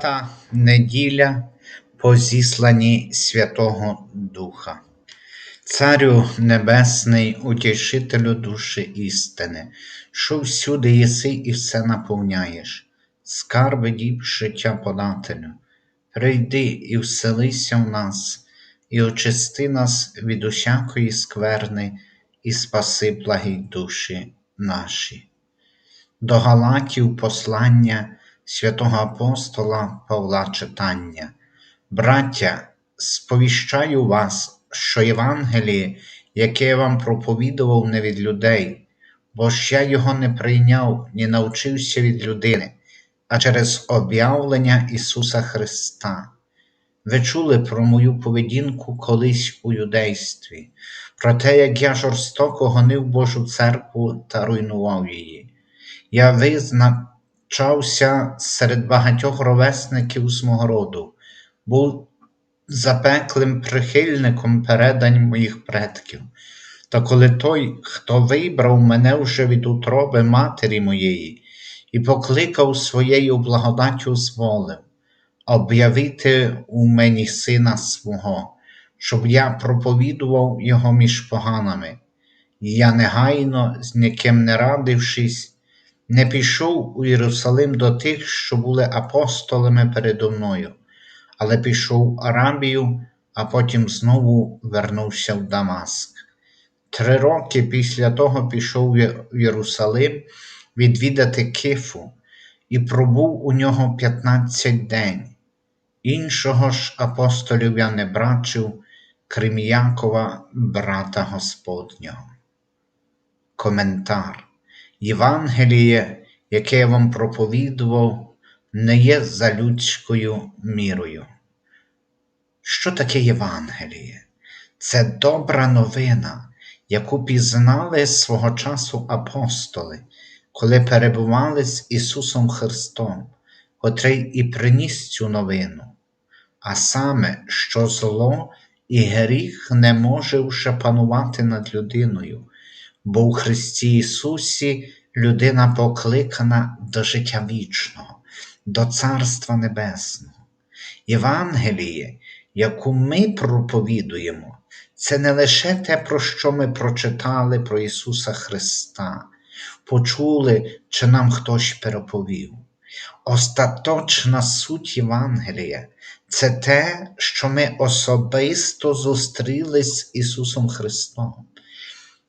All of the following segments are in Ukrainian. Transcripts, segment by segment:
Та неділя по зісланні Святого Духа. Царю Небесний, утішителю душі істини, що всюди єси і все наповняєш, скарби діб життя подателю, прийди і вселися в нас, і очисти нас від усякої скверни, і спаси благі душі наші. До Галатів послання святого апостола Павла читання. Браття, сповіщаю вас, що Євангеліє, яке я вам проповідував не від людей, бо ж я його не прийняв, ні навчився від людини, а через об'явлення Ісуса Христа. Ви чули про мою поведінку колись у юдействі, про те, як я жорстоко гонив Божу церкву та руйнував її. Я визначався серед багатьох ровесників з мого роду, був запеклим прихильником передань моїх предків. Та коли той, хто вибрав мене вже від утроби матері моєї і покликав своєю благодаттю зволив, об'явити у мені сина свого, щоб я проповідував його між поганами, і я негайно, з ніким не радившись, не пішов у Єрусалим до тих, що були апостолами передо мною, але пішов в Арабію, а потім знову вернувся в Дамаск. Три роки після того пішов в Єрусалим відвідати Кифу і пробув у нього п'ятнадцять день. Іншого ж апостолів я не бачив, крім Якова, брата Господнього. Коментар Євангеліє, яке я вам проповідував, не є за людською мірою. Що таке Євангеліє? Це добра новина, яку пізнали свого часу апостоли, коли перебували з Ісусом Христом, котрий і приніс цю новину, а саме, що зло і гріх не може вже панувати над людиною бо у Христі Ісусі людина покликана до життя вічного, до Царства Небесного. Євангеліє, яку ми проповідуємо, це не лише те, про що ми прочитали про Ісуса Христа, почули, чи нам хтось переповів. Остаточна суть Євангелія це те, що ми особисто зустрілись з Ісусом Христом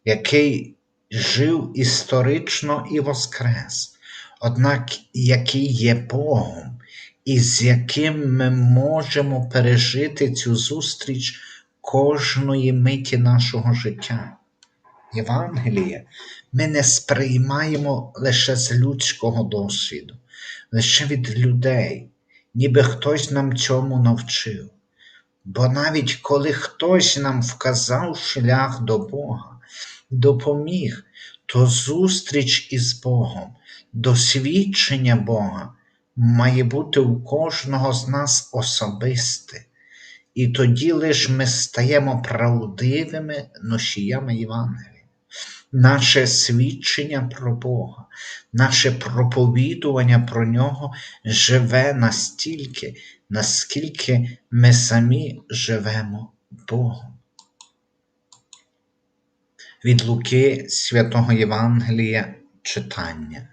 який жив історично і воскрес, однак який є Богом, і з яким ми можемо пережити цю зустріч кожної миті нашого життя. Євангеліє ми не сприймаємо лише з людського досвіду, лише від людей, ніби хтось нам цьому навчив. Бо навіть коли хтось нам вказав шлях до Бога, допоміг, то зустріч із Богом, досвідчення Бога має бути у кожного з нас особисте. І тоді лише ми стаємо правдивими носіями Євангелія. Наше свідчення про Бога, наше проповідування про Нього живе настільки, наскільки ми самі живемо Богом від Луки святого Євангелія читання.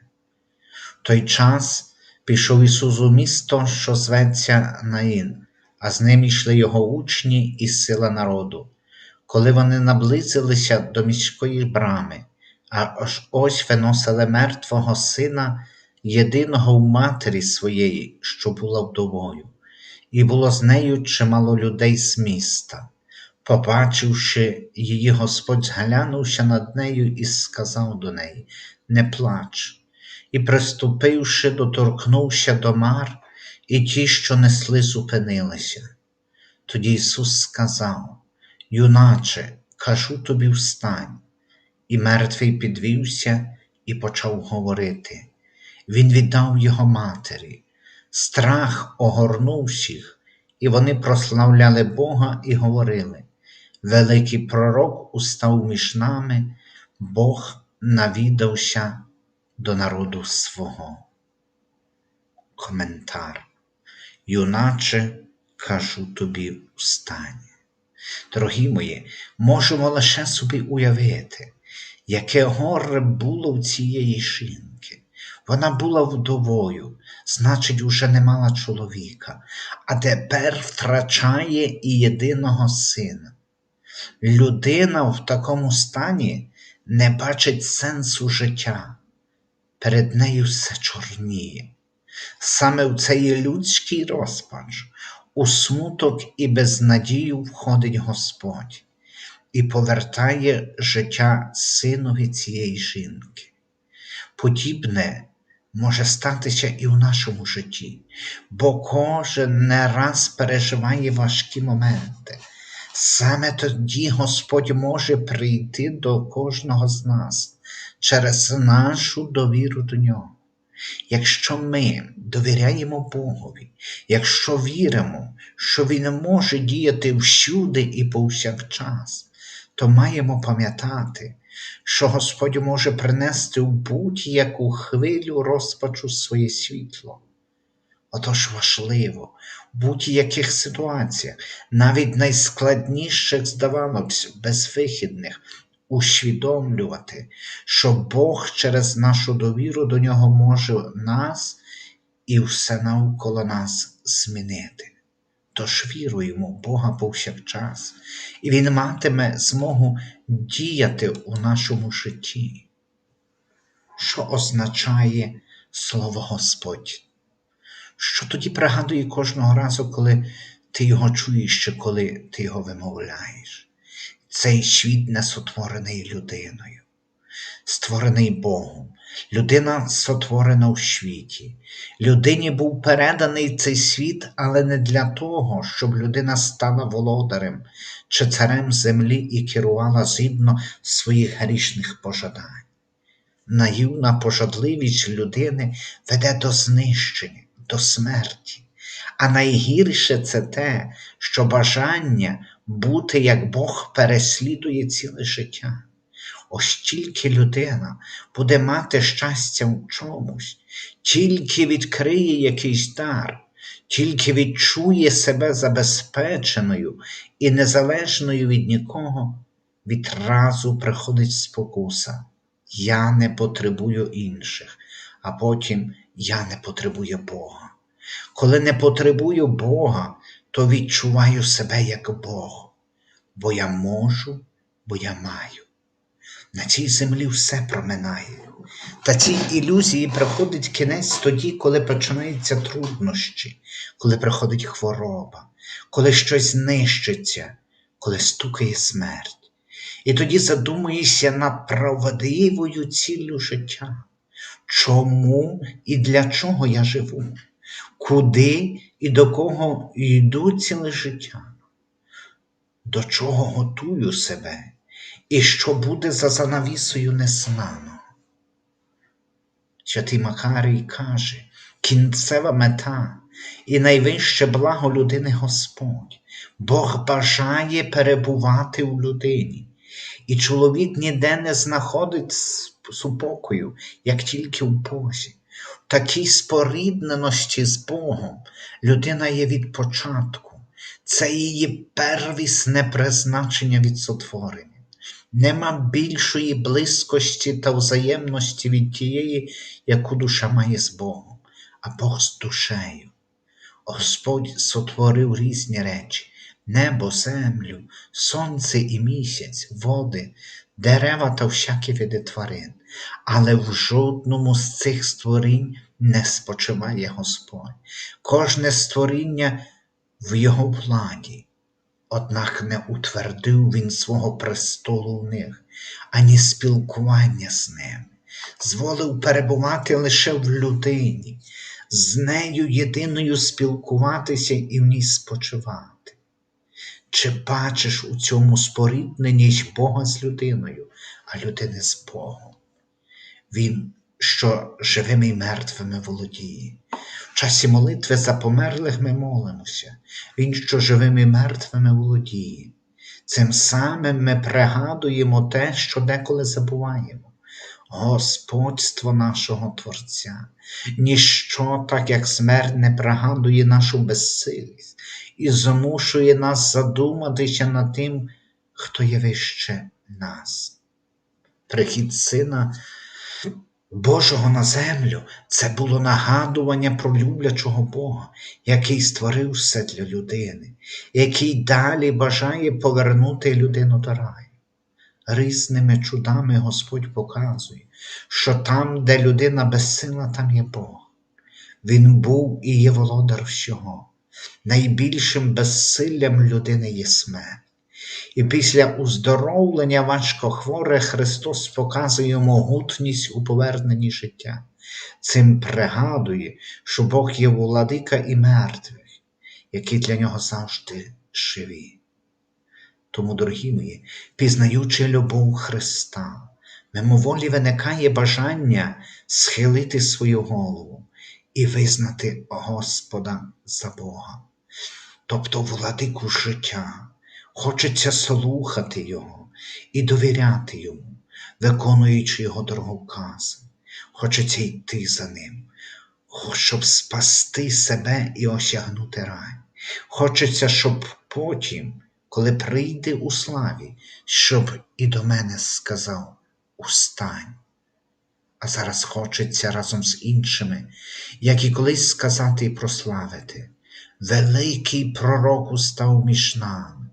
В той час пішов Ісус у місто, що зветься Наїн, а з ним йшли його учні і сила народу. Коли вони наблизилися до міської брами, аж ось виносили мертвого сина, єдиного в матері своєї, що була вдовою, і було з нею чимало людей з міста. Побачивши її, Господь зглянувся над нею і сказав до неї Не плач, і, приступивши, доторкнувся до мар, і ті, що несли, зупинилися. Тоді Ісус сказав: Юначе, кажу тобі встань, і мертвий підвівся і почав говорити. Він віддав його матері, страх огорнув всіх, і вони прославляли Бога і говорили. Великий пророк устав між нами, Бог навідався до народу свого. Коментар. юначе, кажу тобі, встань. Дорогі мої, можемо лише собі уявити, яке горе було в цієї жінки. Вона була вдовою, значить, уже не мала чоловіка, а тепер втрачає і єдиного сина. Людина в такому стані не бачить сенсу життя, перед нею все чорніє. Саме в цей людський розпач, у смуток і безнадію входить Господь і повертає життя синові цієї жінки. Подібне може статися і в нашому житті, бо кожен не раз переживає важкі моменти. Саме тоді Господь може прийти до кожного з нас через нашу довіру до Нього. Якщо ми довіряємо Богові, якщо віримо, що Він може діяти всюди і повсякчас, то маємо пам'ятати, що Господь може принести в будь-яку хвилю розпачу своє світло. Отож важливо в будь-яких ситуаціях, навіть найскладніших, здавалося безвихідних, усвідомлювати, що Бог через нашу довіру до Нього може нас і все навколо нас змінити. Тож віруємо в Бога повсякчас, і Він матиме змогу діяти у нашому житті. Що означає слово Господь? Що тоді пригадує кожного разу, коли ти його чуєш чи коли ти його вимовляєш? Цей світ не сотворений людиною, створений Богом. Людина сотворена в світі. Людині був переданий цей світ, але не для того, щоб людина стала володарем чи царем землі і керувала згідно своїх грішних пожадань. Наївна пожадливість людини веде до знищення, до смерті. А найгірше це те, що бажання бути як Бог переслідує ціле життя. Ось тільки людина буде мати щастя в чомусь, тільки відкриє якийсь дар, тільки відчує себе забезпеченою і незалежною від нікого, відразу приходить спокуса. Я не потребую інших, а потім я не потребую Бога. Коли не потребую Бога, то відчуваю себе як Бог, бо я можу, бо я маю. На цій землі все проминає. Та цій ілюзії приходить кінець тоді, коли починаються труднощі, коли приходить хвороба, коли щось нищиться, коли стукає смерть. І тоді задумуєшся над правдивою ціллю життя. Чому і для чого я живу? Куди і до кого йду ціле життя? До чого готую себе? і що буде за занавісою незнано. Святий Макарій каже, кінцева мета і найвище благо людини Господь. Бог бажає перебувати у людині, і чоловік ніде не знаходить супокою, як тільки в Бозі. В такій спорідненості з Богом людина є від початку, це її первісне призначення від сотворення. Нема більшої близькості та взаємності від тієї, яку душа має з Богом, а Бог з душею. Господь сотворив різні речі небо, землю, сонце і місяць, води, дерева та всякі види тварин, але в жодному з цих створінь не спочиває Господь. Кожне створіння в Його владі. Однак не утвердив він свого престолу в них, ані спілкування з ним, зволив перебувати лише в людині, з нею єдиною спілкуватися і в ній спочивати. Чи бачиш у цьому спорідненість Бога з людиною, а людини з Богом? Він, що живими і мертвими володіє, В часі молитви за померлих ми молимося, Він, що живими і мертвими володіє. Цим самим ми пригадуємо те, що деколи забуваємо. господство нашого Творця. Ніщо, так як смерть, не пригадує нашу безсилість і змушує нас задуматися над тим, хто є вище нас. Прихід Сина Божого на землю це було нагадування про люблячого Бога, який створив все для людини, який далі бажає повернути людину до раю. Різними чудами Господь показує, що там, де людина безсила, там є Бог. Він був і є володар всього. Найбільшим безсиллям людини є смерть. І після уздоровлення важкохворих Христос показує могутність у поверненні життя. Цим пригадує, що Бог є владика і мертвих, які для нього завжди живі. Тому, дорогі мої, пізнаючи любов Христа, мимоволі виникає бажання схилити свою голову визнати Господа за Бога, тобто владику життя. Хочеться слухати Його і довіряти Йому, виконуючи Його дороговкази. Хочеться йти за Ним, щоб спасти себе і осягнути рай. Хочеться, щоб потім, коли прийде у славі, щоб і до мене сказав Устань. А зараз хочеться разом з іншими, як і колись сказати і прославити. Великий пророк устав між нами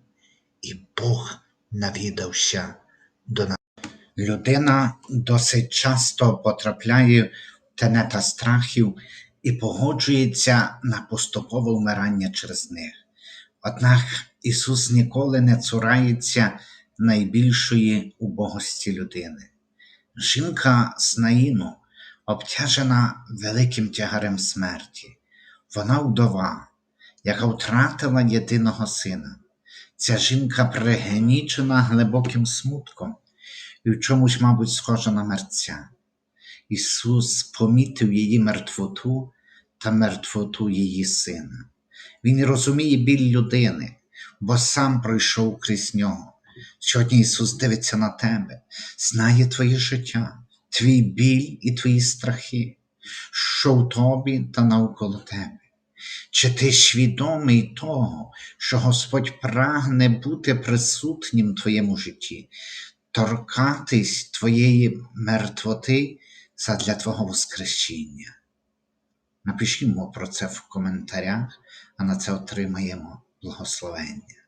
і Бог навідався до нас. Людина досить часто потрапляє в тенета страхів і погоджується на поступове вмирання через них. Однак Ісус ніколи не цурається найбільшої убогості людини. Жінка з Наїну обтяжена великим тягарем смерті. Вона вдова, яка втратила єдиного сина. Ця жінка пригнічена глибоким смутком і в чомусь, мабуть, схожа на мерця. Ісус помітив її мертвоту та мертвоту її сина. Він розуміє біль людини, бо сам пройшов крізь нього. Сьогодні Ісус дивиться на тебе, знає твоє життя, твій біль і твої страхи, що в тобі та навколо тебе. Чи ти свідомий того, що Господь прагне бути присутнім в твоєму житті, торкатись твоєї мертвоти задля Твого Воскресіння? Напишімо про це в коментарях, а на це отримаємо благословення.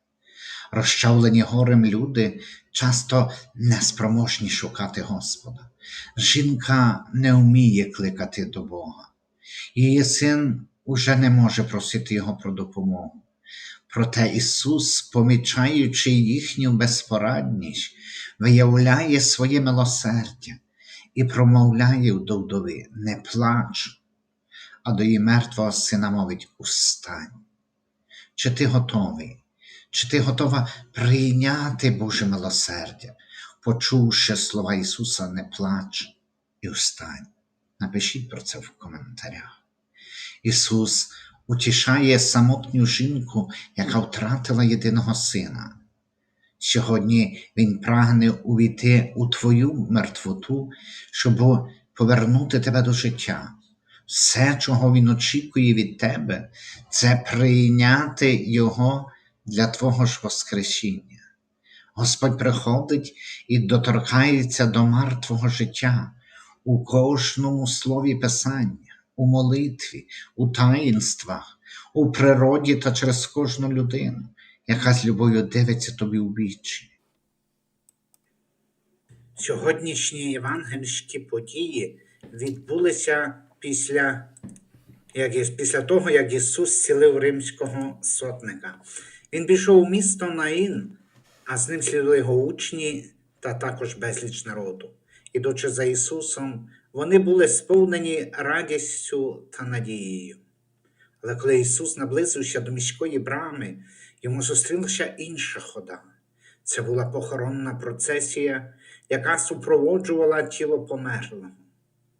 Розчавлені горем люди часто неспроможні шукати Господа. Жінка не вміє кликати до Бога. Її син уже не може просити Його про допомогу. Проте Ісус, помічаючи їхню безпорадність, виявляє своє милосердя і промовляє до вдови не плач, а до її мертвого сина мовить устань. Чи ти готовий? Чи ти готова прийняти Боже милосердя, почувши слова Ісуса не плач і устань? Напишіть про це в коментарях. Ісус утішає самотню жінку, яка втратила єдиного сина. Сьогодні Він прагне увійти у твою мертвоту, щоб повернути тебе до життя. Все, чого Він очікує від тебе, це прийняти Його для Твого ж Воскресіння. Господь приходить і доторкається до мертвого життя у кожному слові Писання у молитві, у таїнствах, у природі та через кожну людину, яка з любов'ю дивиться тобі у вічі. Сьогоднішні євангельські події відбулися після як, після того, як Ісус зцілив римського сотника. Він пішов у місто Наїн, а з ним слідували його учні та також безліч народу. Ідучи за Ісусом, вони були сповнені радістю та надією. Але коли Ісус наблизився до міської брами, йому зустрілася інша хода. Це була похоронна процесія, яка супроводжувала тіло померлого.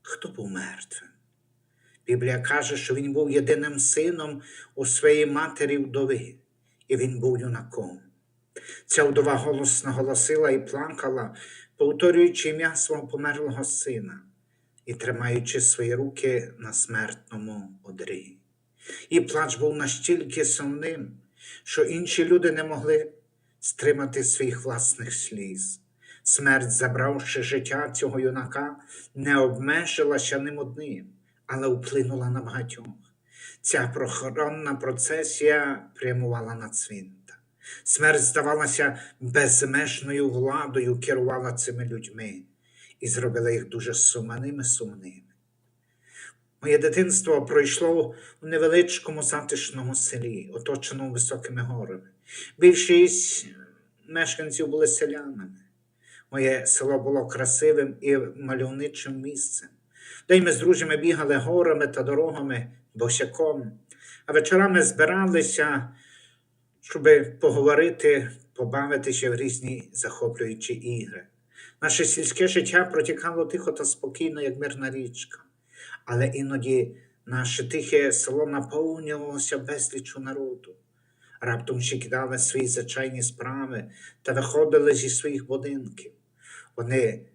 Хто був мертвим? Біблія каже, що він був єдиним сином у своєї матері вдови, і він був юнаком. Ця вдова голосно голосила і плакала, повторюючи ім'я свого померлого сина і тримаючи свої руки на смертному одрі. І плач був настільки сумним, що інші люди не могли стримати своїх власних сліз. Смерть, забравши життя цього юнака, не обмежилася ним одним, але вплинула на багатьох. Ця прохоронна процесія прямувала на цвинтар. Смерть, здавалася, безмежною владою керувала цими людьми і зробила їх дуже сумними сумними. Моє дитинство пройшло у невеличкому затишному селі, оточеному високими горами. Більшість мешканців були селянами. Моє село було красивим і мальовничим місцем. Де й ми з друзями бігали горами та дорогами босяком, а вечорами збиралися, щоб поговорити, побавитися в різні захоплюючі ігри. Наше сільське життя протікало тихо та спокійно, як мирна річка, але іноді наше тихе село наповнювалося безлічу народу. Раптом ще кидали свої звичайні справи та виходили зі своїх будинків. Вони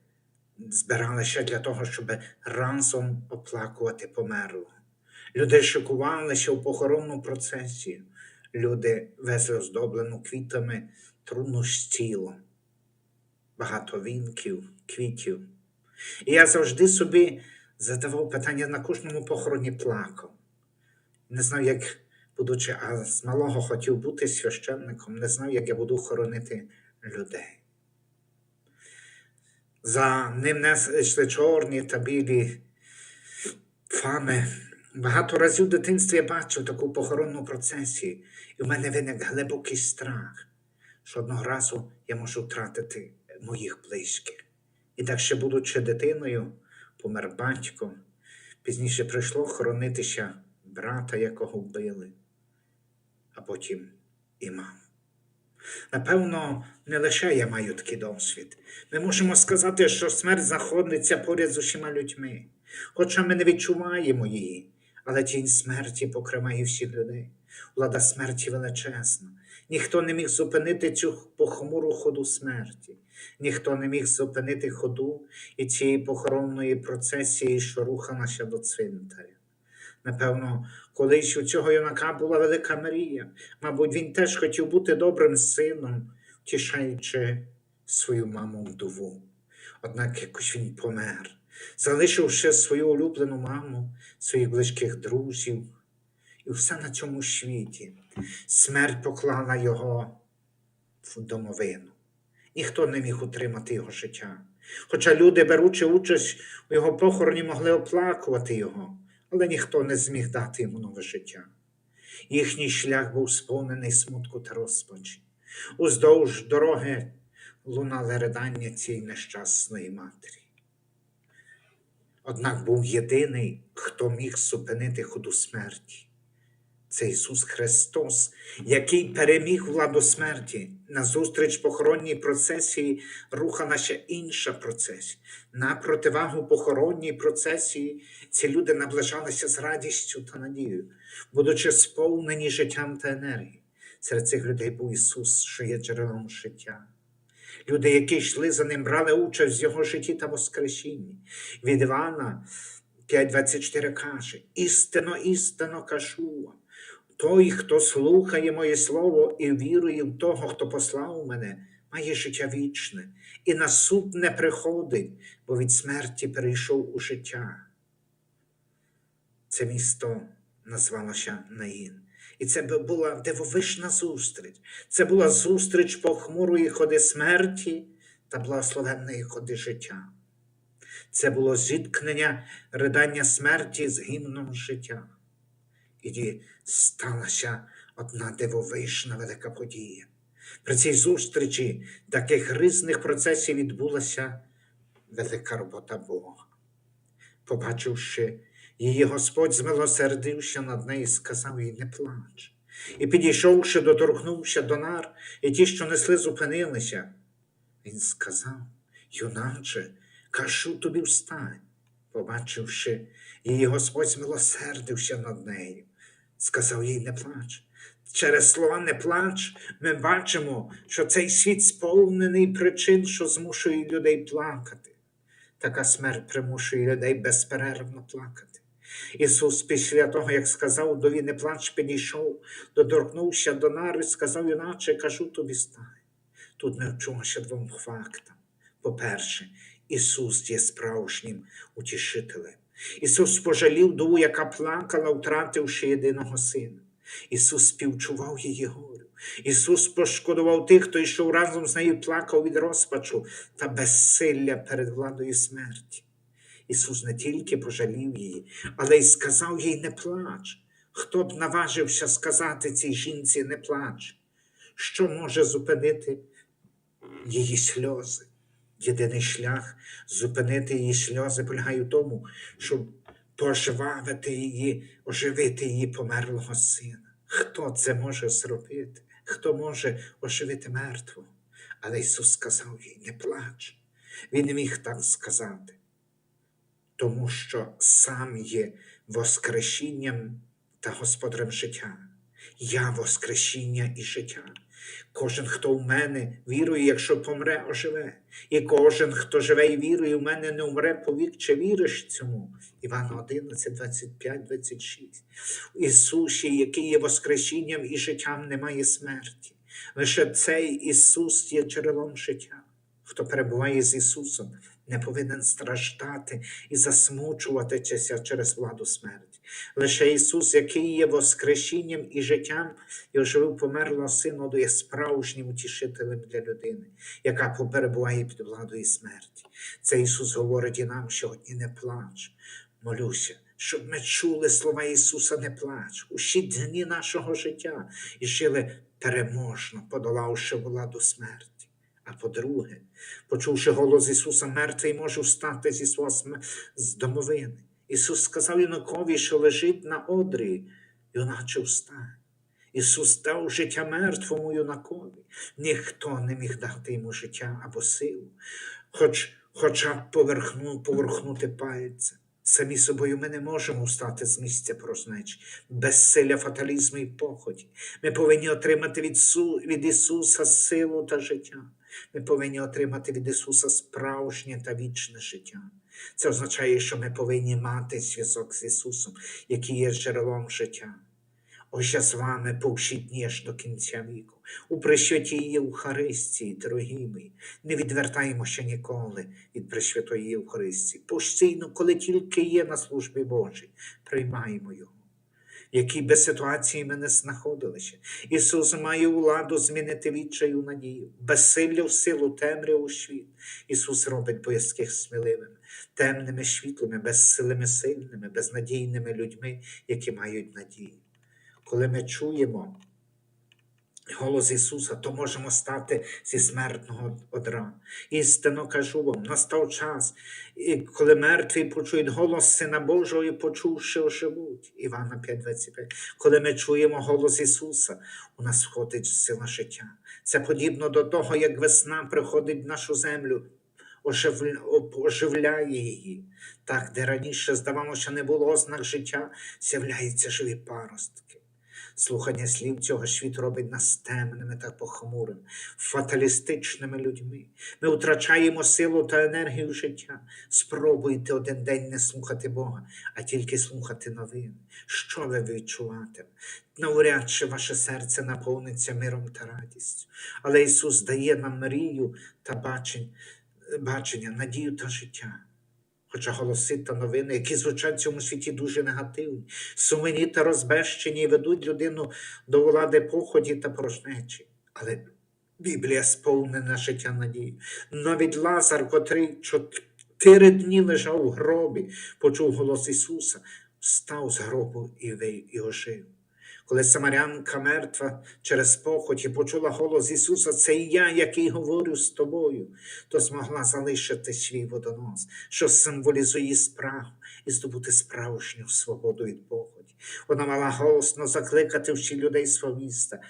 збиралися для того, щоб разом оплакувати померлого. Люди шикувалися у похоронну процесію. Люди везли оздоблену квітами трудну стіло, багато вінків, квітів. І я завжди собі задавав питання на кожному похороні плакав. Не знав, як, будучи, а з малого хотів бути священником, не знав, як я буду хоронити людей. За ним несли чорні та білі фами. Багато разів в дитинстві я бачив таку похоронну процесію, і в мене виник глибокий страх, що одного разу я можу втратити моїх близьких. І так ще, будучи дитиною, помер батько. Пізніше прийшло хоронитися брата, якого вбили, а потім і маму. Напевно, не лише я маю такий досвід. Ми можемо сказати, що смерть знаходиться поряд з усіма людьми, хоча ми не відчуваємо її, але тінь смерті покриває всіх людей. Влада смерті величезна. Ніхто не міг зупинити цю похмуру ходу смерті, ніхто не міг зупинити ходу і цієї похоронної процесії, що рухалася до цвинтаря. Напевно, колись у цього юнака була велика мрія. Мабуть, він теж хотів бути добрим сином, втішаючи свою маму вдову. Однак якось він помер, залишивши свою улюблену маму, своїх близьких друзів і все на цьому світі. Смерть поклала його в домовину. Ніхто не міг утримати його життя. Хоча люди, беручи участь у його похороні, могли оплакувати його, але ніхто не зміг дати йому нове життя. Їхній шлях був сповнений смутку та розпачі. Уздовж дороги лунали ридання цієї нещасної матері. Однак був єдиний, хто міг зупинити ходу смерті. Це Ісус Христос, який переміг владу смерті. Назустріч похоронній процесії рухалася інша процесія. На противагу похоронній процесії ці люди наближалися з радістю та надією, будучи сповнені життям та енергією. Серед цих людей був Ісус, що є джерелом життя. Люди, які йшли за ним, брали участь в його житті та воскресінні. Від Івана 5.24 каже: істинно, істинно кажу вам. Той, хто слухає моє слово і вірує в того, хто послав мене, має життя вічне, і на суд не приходить, бо від смерті перейшов у життя. Це місто назвалося Наїн. І це була дивовижна зустріч. Це була зустріч похмурої ходи смерті та благословенної ходи життя. Це було зіткнення ридання смерті з гімном життя. І сталася одна дивовижна велика подія. При цій зустрічі таких різних процесів відбулася велика робота Бога. Побачивши її, Господь змилосердився над нею і сказав їй не плач. І підійшовши, доторкнувся до нар, і ті, що несли, зупинилися. Він сказав, юначе, кажу тобі встань. Побачивши її, Господь змилосердився над нею, сказав їй не плач. Через слова не плач, ми бачимо, що цей світ сповнений причин, що змушує людей плакати. Така смерть примушує людей безперервно плакати. Ісус, після того, як сказав дові не плач, підійшов, доторкнувся до нари, сказав, іначе кажу тобі стань. Тут ми вчимося двом фактам. По-перше, Ісус є справжнім утішителем. Ісус пожалів дову, яка плакала, втративши єдиного сина. Ісус співчував її горю. Ісус пошкодував тих, хто йшов разом з нею, плакав від розпачу та безсилля перед владою смерті. Ісус не тільки пожалів її, але й сказав їй не плач. Хто б наважився сказати цій жінці не плач? Що може зупинити її сльози? Єдиний шлях зупинити її сльози полягає в тому, щоб пожвавити її, оживити її померлого сина. Хто це може зробити? Хто може оживити мертвого? Але Ісус сказав їй, не плач. Він міг так сказати, тому що сам є воскресінням та господарем життя. Я воскресіння і життя. Кожен, хто в мене вірує, якщо помре, оживе. І кожен, хто живе і вірує, в мене не умре повік, чи віриш цьому? Івана 11, 25, 26. У Ісусі, який є воскресінням і життям, немає смерті. Лише цей Ісус є джерелом життя. Хто перебуває з Ісусом, не повинен страждати і засмучуватися через владу смерті. Лише Ісус, який є воскресінням і життям, і оживив померлого сина, є справжнім утішителем для людини, яка перебуває під владою смерті. Це Ісус говорить і нам сьогодні не плач. Молюся, щоб ми чули слова Ісуса не плач, усі дні нашого життя і жили переможно, подолавши владу смерті. А по-друге, почувши голос Ісуса, мертвий може встати зі свого см- з домовини. Ісус сказав юнакові, що лежить на одрі, юначе встань. Ісус дав життя мертвому юнакові. Ніхто не міг дати йому життя або силу, хоч, хоча б поверхну, поверхнути пальцем. Самі собою ми не можемо встати з місця порожнечі, безсилля фаталізму і поході. Ми повинні отримати від, Су, від Ісуса силу та життя. Ми повинні отримати від Ісуса справжнє та вічне життя. Це означає, що ми повинні мати зв'язок з Ісусом, який є джерелом життя. Ось я з вами по дні аж до кінця віку. У присвятій Євхаристії, дорогі мої, не відвертаємося ніколи від Пресвятої Євхаристії. Постійно, коли тільки є на службі Божій, приймаємо Його. Якій би ситуації ми не знаходилися. Ісус має владу змінити відчаю надію, безсилля в силу темряву світ. Ісус робить боязких сміливими, темними світлими, безсилими сильними, безнадійними людьми, які мають надію. Коли ми чуємо голос Ісуса, то можемо стати зі смертного одра. Істинно кажу вам, настав час, коли мертві почують голос Сина Божого і почувши оживуть. Івана 5:25. Коли ми чуємо голос Ісуса, у нас входить сила життя. Це подібно до того, як весна приходить в нашу землю. Оживляє її. Так, де раніше, здавалося, не було ознак життя, з'являються живі паростки. Слухання слів цього світу робить нас темними та похмурими, фаталістичними людьми. Ми втрачаємо силу та енергію життя. Спробуйте один день не слухати Бога, а тільки слухати новини. Що ви відчуватимете? Навряд чи ваше серце наповниться миром та радістю. Але Ісус дає нам мрію та бачення, надію та життя. Хоча голоси та новини, які звучать в цьому світі дуже негативні, сумені та розбещені ведуть людину до влади поході та порожнечі. Але Біблія сповнена життя надії. Навіть Лазар, котрий чотири дні лежав у гробі, почув голос Ісуса, встав з гробу і ви- і ожив. Коли Самарянка мертва через похоті почула голос Ісуса, це я, який говорю з тобою, то змогла залишити свій водонос, що символізує справу і здобути справжню свободу від поході. Вона мала голосно закликати всіх людей свого міста.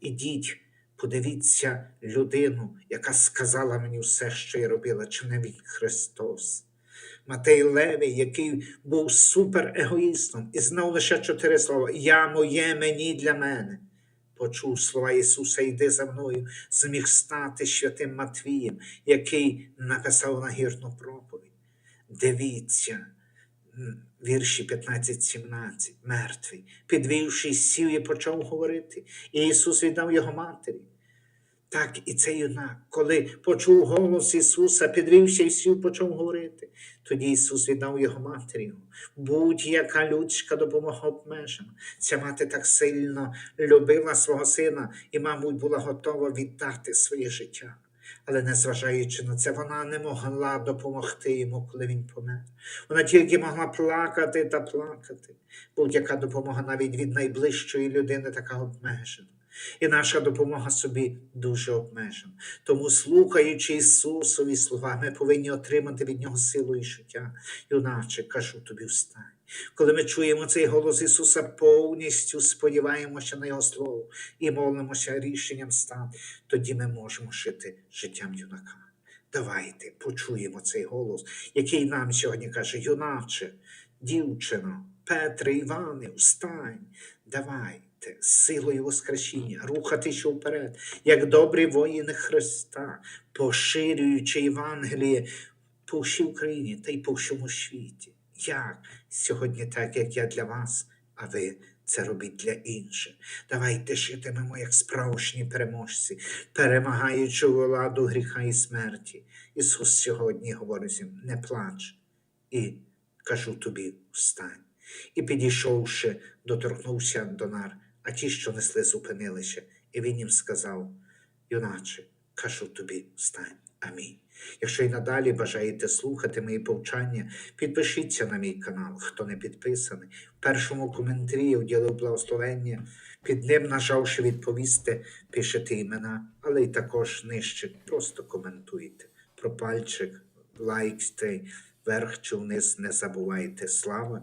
Ідіть, подивіться людину, яка сказала мені все, що я робила, чи не він Христос. Матей Левий, який був суперегоїстом і знав лише чотири слова: Я моє, мені для мене. почув слова Ісуса, йди за мною, зміг стати святим Матвієм, який написав нагірну проповідь. Дивіться, вірші 15-17, мертвий, підвівшись, сів і почав говорити. І Ісус віддав його матері. Так і цей юнак, коли почув голос Ісуса, підвівся і сів, почав говорити. Тоді Ісус віддав його матері. Будь-яка людська допомога обмежена. Ця мати так сильно любила свого сина і, мабуть, була готова віддати своє життя. Але незважаючи на це, вона не могла допомогти йому, коли він помер. Вона тільки могла плакати та плакати. Будь-яка допомога навіть від найближчої людини така обмежена. І наша допомога собі дуже обмежена. Тому, слухаючи Ісусові слова, ми повинні отримати від Нього силу і життя. Юначе, кажу тобі, встань. Коли ми чуємо цей голос Ісуса, повністю сподіваємося на Його Слово і молимося рішенням стати, тоді ми можемо жити життям юнака. Давайте почуємо цей голос, який нам сьогодні каже: юначе, дівчино, Петре, Іване, встань, давайте силою Воскресіння рухатися вперед, як добрі воїни Христа, поширюючи Євангеліє по всій Україні та й по всьому світі. Як сьогодні, так як я для вас, а ви це робіть для інших. Давайте житимемо як справжні переможці, перемагаючи владу гріха і смерті. Ісус сьогодні говорить всім, не плач. І кажу тобі, встань. І підійшовши, доторкнувся до нар, а ті, що несли, зупинилися, і він їм сказав: Юначе, кажу тобі, встань. Амінь. Якщо і надалі бажаєте слухати мої повчання, підпишіться на мій канал, хто не підписаний. В першому коментарі я вділив благословення, під ним, нажавши відповісти, пишете імена, але й також нижче, просто коментуйте. Про пальчик, лайк, вверх чи вниз не забувайте. Слава